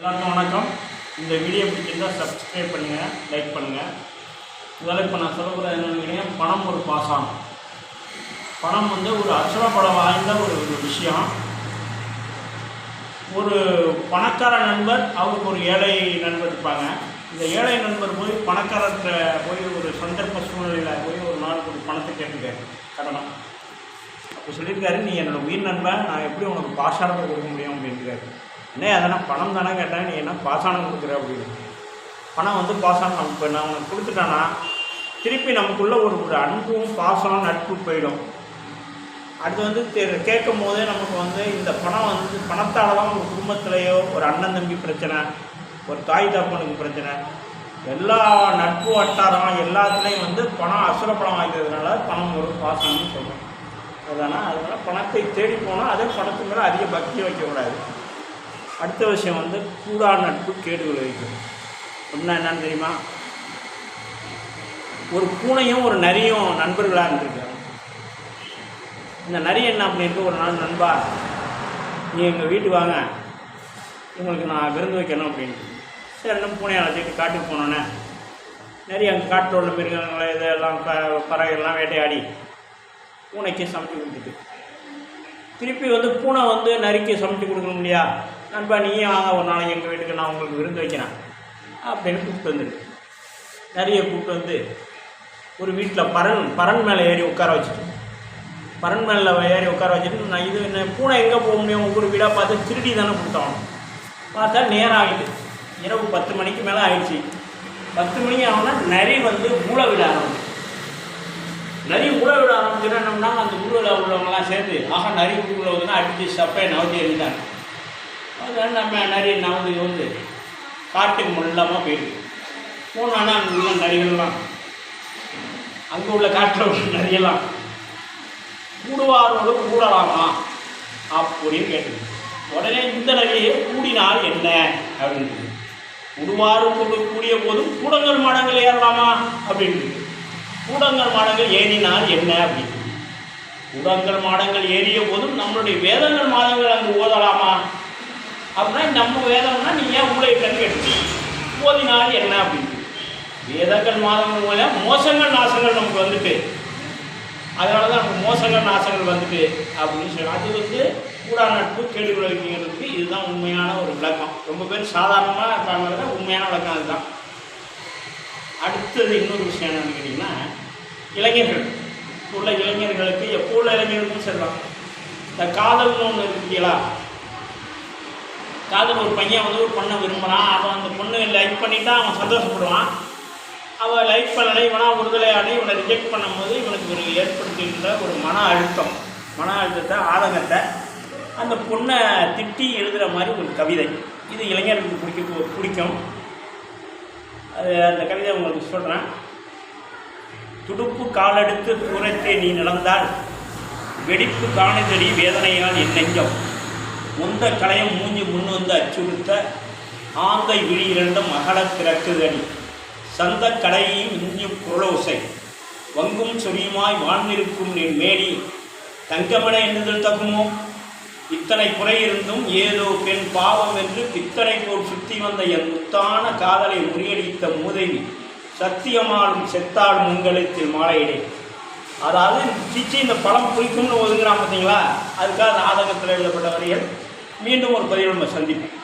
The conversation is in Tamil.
எல்லாருக்கும் வணக்கம். இந்த வீடியோ பிடிச்சிருந்தால் சப்ஸ்கிரைப் பண்ணுங்கள் லைக் பண்ணுங்கள் இதெல்லாம் இப்போ நான் சொல்ல என்னென்னு பணம் ஒரு பாசம். பணம் வந்து ஒரு அச்சர படம் வாய்ந்த ஒரு ஒரு விஷயம். ஒரு பணக்கார நண்பர் அவருக்கு ஒரு ஏழை நண்பர் இருப்பாங்க. இந்த ஏழை நண்பர் போய் பணக்காரர்கிட்ட போய் ஒரு சந்தர்ப்ப சூழ்நிலையில் போய் ஒரு நாளுக்கு ஒரு பணத்தை கேட்டுருக்காரு கடனம் அப்போ சொல்லியிருக்காரு. நீ என்னோட உயிர் நண்பன் நான் எப்படி உனக்கு பாசாரத்தை கொடுக்க முடியும் அப்படின்றாரு. என்ன அதெல்லாம் பணம் தானே கேட்டேன் நீ என்ன பாசானம் கொடுக்குற அப்படின்னு. பணம் வந்து பாசானம் இப்போ நான் உனக்கு கொடுத்துட்டேன்னா திருப்பி நமக்குள்ளே ஒரு ஒரு அன்பும் பாசம் நட்பு போயிடும். அது வந்து தெ- கேட்கும் போதே நமக்கு வந்து இந்த பணம் வந்து பணத்தால் தான் ஒரு குடும்பத்திலேயோ ஒரு அண்ணன் தம்பி பிரச்சனை ஒரு தாய் தப்பனுக்கு பிரச்சனை. எல்லா நட்பு வட்டாரம் எல்லாத்துலேயும் வந்து பணம் அசுர பணம் வாங்கிறதுனால பணம் ஒரு பாசனம்னு சொல்கிறோம் அதனால் அதனால பணத்தை தேடி போனால் அதே பணத்து மேலே அதிக பக்தி வைக்கக்கூடாது. அடுத்த விஷயம் வந்து கூடா நட்பு கேடு விளைவிக்கும் ஒன்றா என்னன்னு தெரியுமா? ஒரு பூனையும் ஒரு நரியும் நண்பர்களாக இருந்திருக்காங்க. இந்த நரி என்ன பண்ணியிருக்கு ஒரு நாள் நண்பா நீ எங்கள் வீட்டு வாங்க. உங்களுக்கு நான் விருந்து வைக்கணும் அப்படின்ட்டு. சரி இன்னும் பூனையை அழைச்சிட்டு காட்டுக்கு போனோன்னே நிறைய அங்கே காட்டில் உள்ள மிருகங்களை இதெல்லாம் ப- பறவைகள்லாம் வேட்டையாடி பூனைக்கு சமைச்சு கொடுத்துட்டு. திருப்பி வந்து பூனை வந்து நரிக்கு சமைச்சு கொடுக்கணும் இல்லையா நண்பா நீயும் வாங்க ஒரு நாளைக்கு எங்கள் வீட்டுக்கு நான் உங்களுக்கு விருந்து வைக்கிறேன். அப்படின்னு கூப்பிட்டு வந்துருக்கு நிறைய கூப்பிட்டு வந்து ஒரு வீட்டில் பரன் பரன் மேலே ஏறி உட்கார வச்சுட்டு பரன் மேலே ஏறி உட்கார வச்சுட்டு நான் இது என்ன பூனை எங்கே போக முடியும்? ஒவ்வொரு வீடாக பார்த்து திருடி தானே கொடுத்தோம். பார்த்தா நேரம் ஆகிட்டு இரவு பத்து மணிக்கு மேலே ஆயிடுச்சு. பத்து மணிக்கு ஆனோன்னா நரி வந்து மூளை விட ஆரம்பிச்சு. நரி மூளை விட ஆரம்பிச்சுன்னா என்னம்னா அந்த ஊழல உள்ளவங்கலாம் சேர்ந்து ஆகா நரி ஊழ வந்து அடித்து சப்பை நவத்தி எழுதிட்டாங்க அதனால நம்ம நிறைய நவந்து வந்து காட்டுக்கு முள்ளமாக போயிடுது போனோன்னா அங்கே உள்ள நரிகள்லாம் அங்கே உள்ள காட்டில் உள்ள நரியெல்லாம் கூடுவாரோடு கூடலாமா அப்படின்னு கேட்டது உடனே இந்த நரியை கூடினால் என்ன அப்படின்றது கூடுவாரோடு கூடிய போதும் கூடங்கள் மடங்கள் ஏறலாமா அப்படின்னு கூடங்கள் மாடங்கள் ஏறினால் என்ன அப்படின்னு கூடங்கள் மாடங்கள் ஏறிய போதும் நம்மளுடைய வேதங்கள் மாதங்கள் அங்கு ஓதலாமா அப்படின்னா நம்ம வேதம்னா நீ ஏன் ஊழையிட்டன்னு கேட்டு ஓதினால் என்ன அப்படின்னு. வேதங்கள் மாதங்கள் மூலம் மோசங்கள் நாசங்கள் நமக்கு வந்துட்டு. அதனால தான் நமக்கு மோசங்கள் நாசங்கள் வந்துட்டு அப்படின்னு சொல்லி அது வந்து கூடா நட்பு கேடு இதுதான் உண்மையான ஒரு விளக்கம். ரொம்ப பேர் சாதாரணமாக இருக்காங்க உண்மையான விளக்கம் அதுதான். அடுத்தது இன்னொரு விஷயம் என்னன்னு கேட்டிங்கன்னா இளைஞர்கள். உள்ள இளைஞர்களுக்கு எப்போ உள்ள இளைஞர்களுக்கும் சொல்லலாம். இந்த காதல்னு ஒன்று இருக்கீங்களா காதல் ஒரு பையன் வந்து ஒரு பொண்ணை விரும்புகிறான் அவன் அந்த பொண்ணு லைக் பண்ணிட்டா அவன் சந்தோஷப்படுவான். அவன் லைக் பண்ணலை இவனா விடுதலை ஆடி இவனை ரிஜெக்ட் பண்ணும்போது இவனுக்கு ஒரு ஏற்படுத்துகின்ற ஒரு மன அழுத்தம். மன அழுத்தத்தை ஆதங்கத்தை அந்த பொண்ணை திட்டி எழுதுகிற மாதிரி ஒரு கவிதை. இது இளைஞர்களுக்கு பிடிக்க பிடிக்கும். அது அந்த கவிதை உங்களுக்கு சொல்கிறேன் துடுப்பு காலெடுத்து தூரத்தை நீ நடந்தால் வெடிப்பு காணுதடி வேதனையால் என் நெஞ்சம். முந்த களையம் மூஞ்சி முன் வந்து அச்சுறுத்த ஆந்தை விழி இரண்டும் அகலத் திறக்குதடி சந்த கடையையும் இஞ்சும் குரலோசை வங்கும் சொரியுமாய் வாழ்ந்திருக்கும் நின் மேடி தங்கமன எண்ணுதல் தகுமோ? இத்தனை குறை இருந்தும் ஏதோ பெண் பாவம் என்று பித்தனை போல் சுத்தி வந்த என் முத்தான காதலை முறியடித்த மூதேவி சத்தியமாலும் செத்தாலும் உங்களிடத்தில் மாலையிடே. அதாவது சிச்சி இந்த பழம் பிடிக்கும்னு ஒதுங்குறான் பார்த்தீங்களா அதுக்காக ஆதகத்தில் எழுதப்பட்ட வரிகள். மீண்டும் ஒரு பதிவு நம்ம சந்திப்போம்.